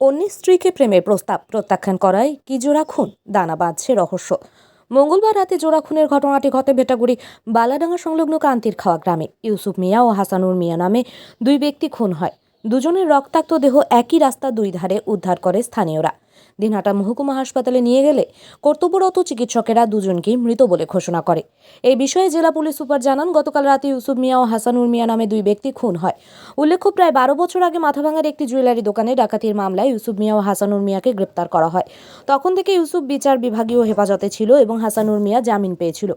অন্যের স্ত্রীকে প্রেমের প্রস্তাব প্রত্যাখ্যান করায় কি জোড়া খুন দানা বাঁধছে রহস্য। মঙ্গলবার রাতে জোড়া খুনের ঘটনাটি ঘটে ভেটাগুড়ি বালাডাঙ্গা সংলগ্ন কান্তির খাওয়া গ্রামে। ইউসুফ মিয়া ও হাসানুর মিয়া নামে দুই ব্যক্তি খুন হয়। দুজনের রক্তাক্ত দেহ একই রাস্তা দুই ধারে উদ্ধার করে স্থানীয়রা। দিনহাটা মহকুমা হাসপাতালে নিয়ে গেলে কর্তব্যরত চিকিৎসকেরা দুজনকেই মৃত বলে ঘোষণা করে। এই বিষয়ে জেলা পুলিশ সুপার জানান, গতকাল রাতে ইউসুফ মিয়া ও হাসানুর মিয়া নামে দুই ব্যক্তি খুন হয়। উল্লেখ্য, প্রায় বারো বছর আগে মাথাভাঙার একটি জুয়েলারি দোকানে ডাকাতির মামলায় ইউসুফ মিয়া ও হাসানুর মিয়াকে গ্রেপ্তার করা হয়। তখন থেকে ইউসুফ বিচার বিভাগীয় হেফাজতে ছিল এবং হাসানুর মিয়া জামিন পেয়েছিল।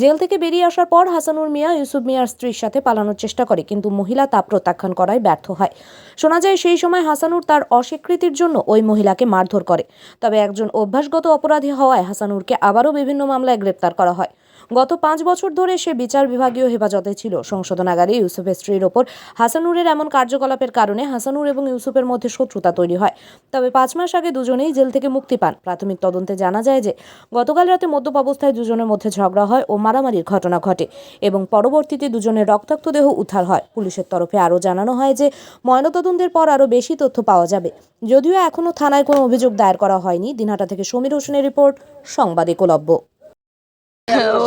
জেল থেকে বেরিয়ে আসার পর হাসানুর মিয়া ইউসুফ মিয়ার স্ত্রীর সাথে পালানোর চেষ্টা করে, কিন্তু মহিলা তা প্রত্যাখ্যান করায় ব্যর্থ হয়। শোনা যায়, সেই সময় হাসানুর তার অস্বীকৃতির জন্য ওই মহিলাকে মারধর করে। তবে একজন অভ্যাসগত অপরাধী হওয়ায় হাসানুরকে আবারও বিভিন্ন মামলায় গ্রেপ্তার করা হয়। গত পাঁচ বছর ধরে সে বিচার বিভাগীয় হেফাজতে ছিল। সংশোধনাগারে ইউসুফের স্ত্রীর ওপর হাসানুরের এমন কার্যকলাপের কারণে হাসানুর এবং ইউসুফের মধ্যে শত্রুতা তৈরি হয়। তবে পাঁচ মাস আগে দুজনেই জেল থেকে মুক্তি পান। প্রাথমিক তদন্তে জানা যায় যে গতকাল রাতে মদ্যপ অবস্থায় দুজনের মধ্যে ঝগড়া হয় ও মারামারির ঘটনা ঘটে এবং পরবর্তীতে দুজনের রক্তাক্ত দেহ উদ্ধার হয়। পুলিশের তরফে আরও জানানো হয় যে ময়নাতদন্তের পর আরও বেশি তথ্য পাওয়া যাবে। যদিও এখনও থানায় কোনো অভিযোগ দায়ের করা হয়নি। দিনহাটা থেকে সমীর হোসেনের রিপোর্ট, সংবাদ একলব্য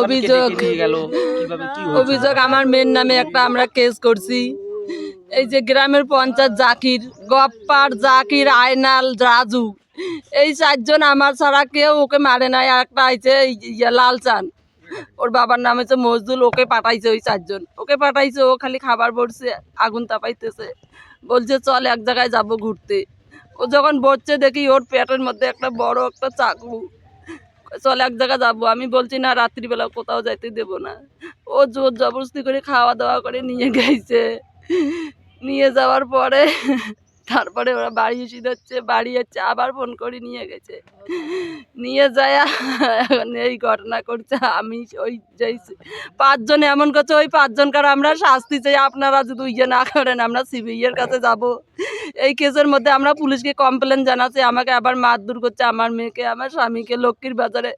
অভিযোগ। কি হয়েছে? অভিযোগ আমার মেয়ের নামে একটা আমরা কেস করছি। এই যে গ্রামের পঞ্চায়েত জাকির গপ্পার জাকির আয়নাল রাজু এই চারজন আমার ছাড়া কেউ ওকে মারে নাই। আর একটা ইয়ে লালচান ওর বাবার নাম হচ্ছে মজদুল ওকে পাঠাইছে ওই চারজন। ওকে পাঠাইছে ও খালি খাবার পড়ছে আগুন তাপাইতেছে। বলছে চল এক জায়গায় যাব ঘুরতে। ও যখন বসছে দেখি ওর পেটের মধ্যে একটা বড় একটা চাকু। চল এক জায়গায় যাব। আমি বলছি, না, রাত্রিবেলা কোথাও যাইতে দেবো না। ও জোর জবরদস্তি করে খাওয়া দাওয়া করে নিয়ে গেছে। নিয়ে যাওয়ার পরে তারপরে ওরা বাড়ি এসে যাচ্ছে, বাড়ি যাচ্ছে আবার ফোন করে নিয়ে গেছে। নিয়ে যায়, এখন এই ঘটনা করছে, আমি ওই যেই পাঁচজন এমন করছে, ওই পাঁচজনকার আমরা শাস্তি চাই। আপনারা যদি ইয়ে না করেন, আমরা সিবিআইয়ের কাছে যাব। এই কেসের মধ্যে আমরা পুলিশকে কমপ্লেন জানাচ্ছি আমাকে আবার মারধর করছে আমার মেয়েকে আমার স্বামীকে লক্ষ্মীর বাজারে।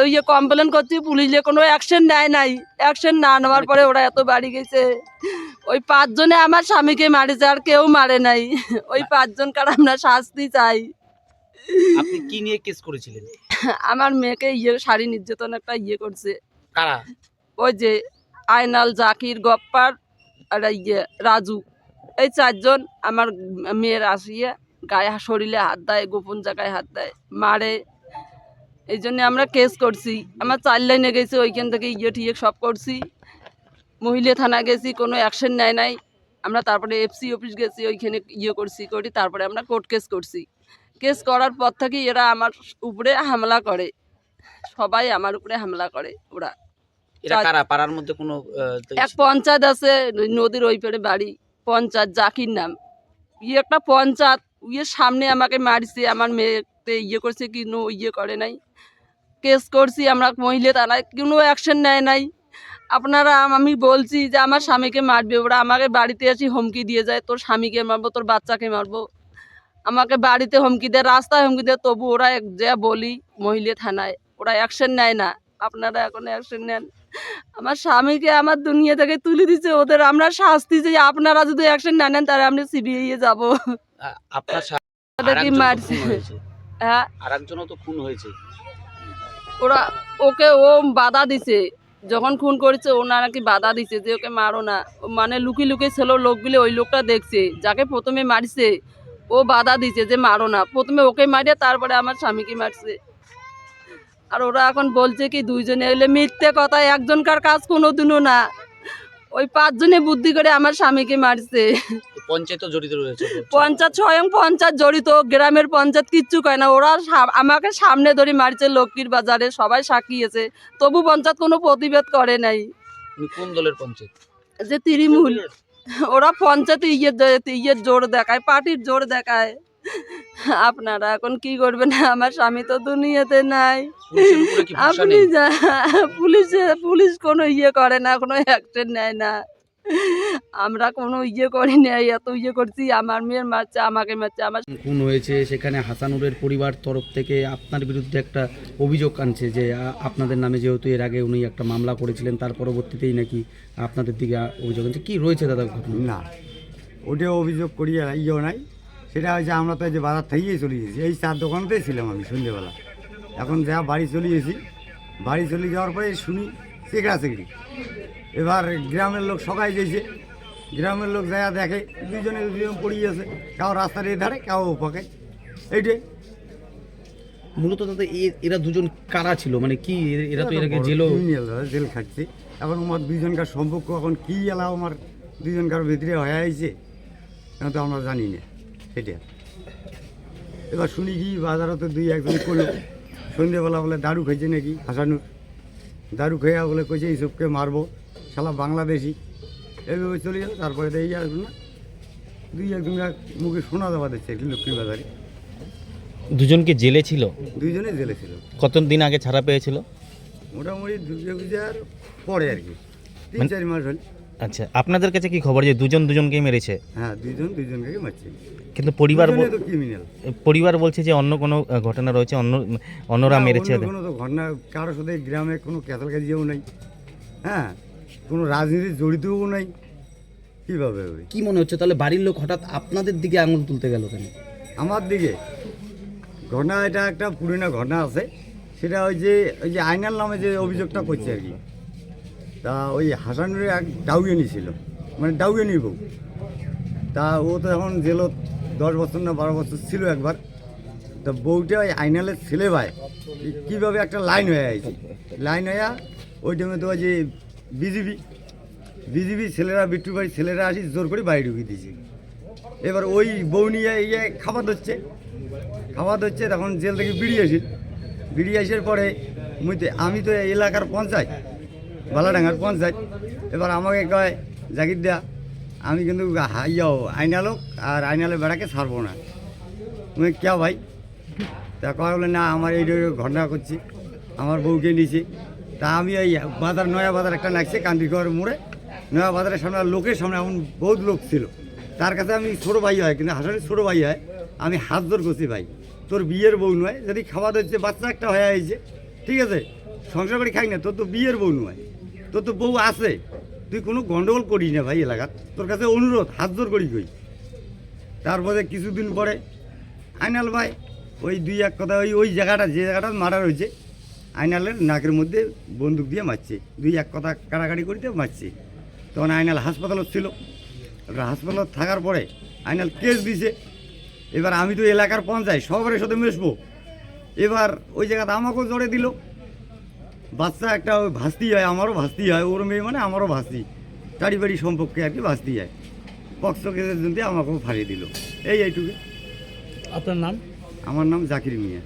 ওই যে কমপ্লেন করছি পুলিশে কোনো অ্যাকশন নেয় নাই। অ্যাকশন না নেওয়ার পরে ওরা এত বাড়ি গেছে। ওই পাঁচজনে আমার স্বামীকে মারেছে আর কেউ মারে নাই। ওই পাঁচজন পাঁচজনকার আমরা শাস্তি চাই। আপনি কি নিয়ে কেস করেছিলেন? আমার মেয়েকে ইয়ে শাড়ি নির্যাতন একটা ইয়ে করছে। কারা? ওই যে আয়নাল জাকির গপ্পার আর ইয়ে রাজু। এই চারজন আমার মেয়ের আসিয়ে গায়ে শরীরে হাত দেয় গোপন জায়গায় হাত দেয় মারে। এই জন্য আমরা কেস করছি। আমার চার লাইনে গেছি ওইখান থেকে ইয়ে টিয়ে সব করছি। মহিলা থানা গেছি কোনো অ্যাকশন নেয় নাই। আমরা তারপরে এফসি অফিস গেছি ওইখানে ইয়ে করছি করি। তারপরে আমরা কোর্ট কেস করছি। কেস করার পর থেকে এরা আমার উপরে হামলা করে। সবাই আমার উপরে হামলা করে ওরা। পাড়ার মধ্যে কোনো এক পঞ্চায়েত আছে নদীর ওই পারে বাড়ি। পঞ্চায়েত, জাকির নাম। ইয়ে একটা পঞ্চায়েত ইয়ের সামনে আমাকে মারছে, আমার মেয়েতে ইয়ে করছে, কিন্তু ইয়ে করে নাই। কেস করছি আমরা মহিলা থানায়, কোনো অ্যাকশন নেয় নাই। আপনারা, আমি বলছি যে আমার স্বামীকে মারবে, ওরা আমাকে বাড়িতে এসে হুমকি দিয়ে যায়, তোর স্বামীকে মারবো, তোর বাচ্চাকে মারবো। আমাকে বাড়িতে হুমকি দেয়, রাস্তায় হুমকি দেয়, তবু ওরা যা বলি, মহিলা থানায়, ওরা অ্যাকশন নেয় না। আপনারা এখন অ্যাকশন নেন। আমার স্বামীকে আমার দুনিয়া থেকে তুলে দিচ্ছে ওদের আমরা শাস্তি যে আপনারা যদি অ্যাকশন না নেন তাহলে আমরা সিবিআই এ যাব। আপনার কি মারছে? হ্যাঁ? আরেকজনও তো খুন হয়েছে। ওরা ওকে ও বাধা দিছে। যখন খুন করেছে ওনা নাকি বাধা দিছে যে ওকে মারো না। ও মানে লুকি লুকি ছিল লোকগুলো ওই লোকটা দেখছে যাকে প্রথমে মারছে ও বাধা দিছে যে মারো না। প্রথমে ওকে মারিয়ে তারপরে আমার স্বামীকে মারছে। আর ওরা এখন বলছে কি দুইজনে এলে মিথ্যে কথা একজনকার কাজ কোনো দিনও না। ওই পাঁচজনে বুদ্ধি করে আমার স্বামীকে মারছে। পঞ্চায়েত জড়িত রয়েছে। পঞ্চায়েত স্বয়ং পঞ্চায়েত জড়িত গ্রামের পঞ্চায়েত কিচ্ছু কয় না। ওরা আমাকে সামনে ধরে মারছে লক্ষ্মীর বাজারে সবাই সাক্ষিয়েছে তবু পঞ্চায়েত কোনো প্রতিবাদ করে নাই। কোন দলের পঞ্চায়েত? যে তৃণমূল। ওরা পঞ্চায়েতে ইয়ে দে- ইয়ের জোর দেখায় পার্টির জোর দেখায়। আপনারা এখন কি করবেন? আমার স্বামী তো দুনিয়াতে নাই। আপনি পুলিশে পুলিশ কোনো ইয়ে করে না কোনো অ্যাকশন নেয় না। আমরা কোনো ইয়ে করি নাই এত ইয়ে করছি আমার মেয়ের মারছে আমাকে মারছে আমার খুন হয়েছে সেখানে হাসানুরের পরিবার তরফ থেকে আপনার বিরুদ্ধে একটা অভিযোগ আনছে যে আপনাদের নামে যেহেতু এর আগে উনি একটা মামলা করেছিলেন তার পরবর্তীতেই নাকি আপনাদের দিকে অভিযোগ আনছে। কি রয়েছে দাদা ঘটনা? না ওটা অভিযোগ করিয়া ইয়েও নাই। সেটা হয়েছে আমরা তো এই যে বাজার থেকেই চলে গেছি। এই চার দোকানতেই ছিলাম আমি সন্ধ্যেবেলা। এখন যা বাড়ি চলে গেছি বাড়ি চলে যাওয়ার পরে শুনি চেকড়া চেকড়ি। এবার গ্রামের লোক সবাই গেছে। গ্রামের লোক যা দেখে দুজনে দুজন পড়িয়েছে কাউ রাস্তার এ ধারে কাউ ও পকে এইটাই মূলত দাদা এরা দুজন কারা ছিল? মানে কি এরা তো এর জেল দাদা জেল খাচ্ছে। এখন আমার দুজনকার সম্পর্ক এখন কি এলা আমার দুজনকার ভিতরে হয়ে আছে এখন তো আমরা জানি না। সেটা। এবার শুনি কি বাজারে তো দুই একজন করল। সন্ধ্যেবেলা বলে দারু খাইছে নাকি? হাসানুর দারু খেয়ে বলে কইছে এইসবকে মারবো শালা বাংলাদেশি। এইভাবে চলে গেল। তারপরে এই আসবে না দুই একজন মুখে শোনা দেওয়া দিচ্ছে একটু লক্ষ্মী বাজারে। দুজনকে জেলে ছিল? দুইজনে জেলে ছিল। কত দিন আগে ছাড়া পেয়েছিল? মোটামুটি দুর্গা পূজার পরে আর কি। তিন মানে- চার মাস হল। আচ্ছা আপনাদের কাছে কি খবর যে দুজন দুজনকেই মেরেছে? হ্যাঁ দুজন দুইজনকে মারছে। কিন্তু পরিবার বল- দুজনেই তো ক্রিমিনাল পরিবার বলছে যে অন্য কোনো ঘটনা রয়েছে অন্য অন্যরা মেরেছে। কোনো তো ঘটনা কারোর সাথে গ্রামে কোনো ক্যাথাল কাজিয়াও নাই। হ্যাঁ কোনো রাজনীতি জড়িতও নাই। কীভাবে হবে? কি মনে হচ্ছে? তাহলে বাড়ির লোক হঠাৎ আপনাদের দিকে আঙুল তুলতে গেল কেন? আমার দিকে? ঘটনা এটা একটা পুরনো ঘটনা আছে। সেটা ওই যে ওই যে আইনাল নামে যে অভিযোগটা করছে আর কি। তা ওই হাসানুরের এক ডাউয়েনি ছিল মানে ডাউয়েনি বউ। তা ও তো এখন জেলত দশ বছর না বারো বছর ছিল একবার। তা বউটা ওই আইনালের ছেলে ভাই কীভাবে একটা লাইন হয়ে আছে লাইন হয়ে ওই টাইমে তো যে বিজিবি বিজিবি ছেলেরা, বিট্টু বাড়ির ছেলেরা আসি জোর করে বাড়ি ঢুকিয়ে দিয়েছে। এবার ওই বউ নিয়ে ইয়ে খাবার ধরছে খাবার ধরছে, তখন জেল থেকে বেরিয়ে আসি। বেরিয়ে আসার পরে আমি তো এলাকার পঞ্চায়েত বালাডাঙ্গার পঞ্চায়েত। এবার আমাকে কয় জাকির দেয়া, আমি কিন্তু ইয়ে আইনালোক আর আইনালে বেড়াকে ছাড়বো না। তুমি কে ভাই? তা কয়, বলে, না, আমার এই ঘটনা করছি, আমার বউকে নিয়েছি। তা আমি ওই বাজার, নয়া বাজার একটা লাগছে কান্দিগড় মোড়ে। নয়া বাজারের সামনে লোকের সামনে এমন বহুত লোক ছিল। তার কাছে আমি ছোটো ভাই হয়, কিন্তু হাসানের ছোটো ভাই হয়, আমি হাত জোর করছি ভাই। তোর বিয়ের বউ নয়, যদি খাওয়া দিচ্ছে বাচ্চা একটা হয়ে আইছে, ঠিক আছে? সংসার করে খাই না, তোর তো বিয়ের বউ নয়। তোর তো বউ আছে। তুই কোনো গন্ডগোল করিস না ভাই এলাকার। তোর কাছে অনুরোধ, হাত জোর করি কই। তারপরে কিছুদিন পরে, আইনাল ভাই, ওই দুই এক কথা, ওই ওই জায়গাটা, যে জায়গাটা মারা রয়েছে, আইনালের নাকের মধ্যে বন্দুক দিয়ে মারছে। দুই এক কথা কাড়াকাড়ি করিতে মারছে। তখন আইনাল হাসপাতালত ছিল। এবার হাসপাতালত থাকার পরে আইনাল কেস দিছে। এবার আমি তো এলাকার পঞ্চায়েত সবার সাথে মেশবো। এবার ওই জায়গাতে আমাকেও জড়ে দিল। বাচ্চা একটা ওই ভাস্তি হয় আমারও ভাস্তি হয় ওর মেয়ে মানে আমারও ভাস্তি। তারি বাড়ি সম্পর্কে আর কি ভাস্তি হয়। পক্স কেসের জন্য আমাকেও ফাঁড়িয়ে দিল। এই এইটুকু আপনার নাম? আমার নাম জাকির মিয়া।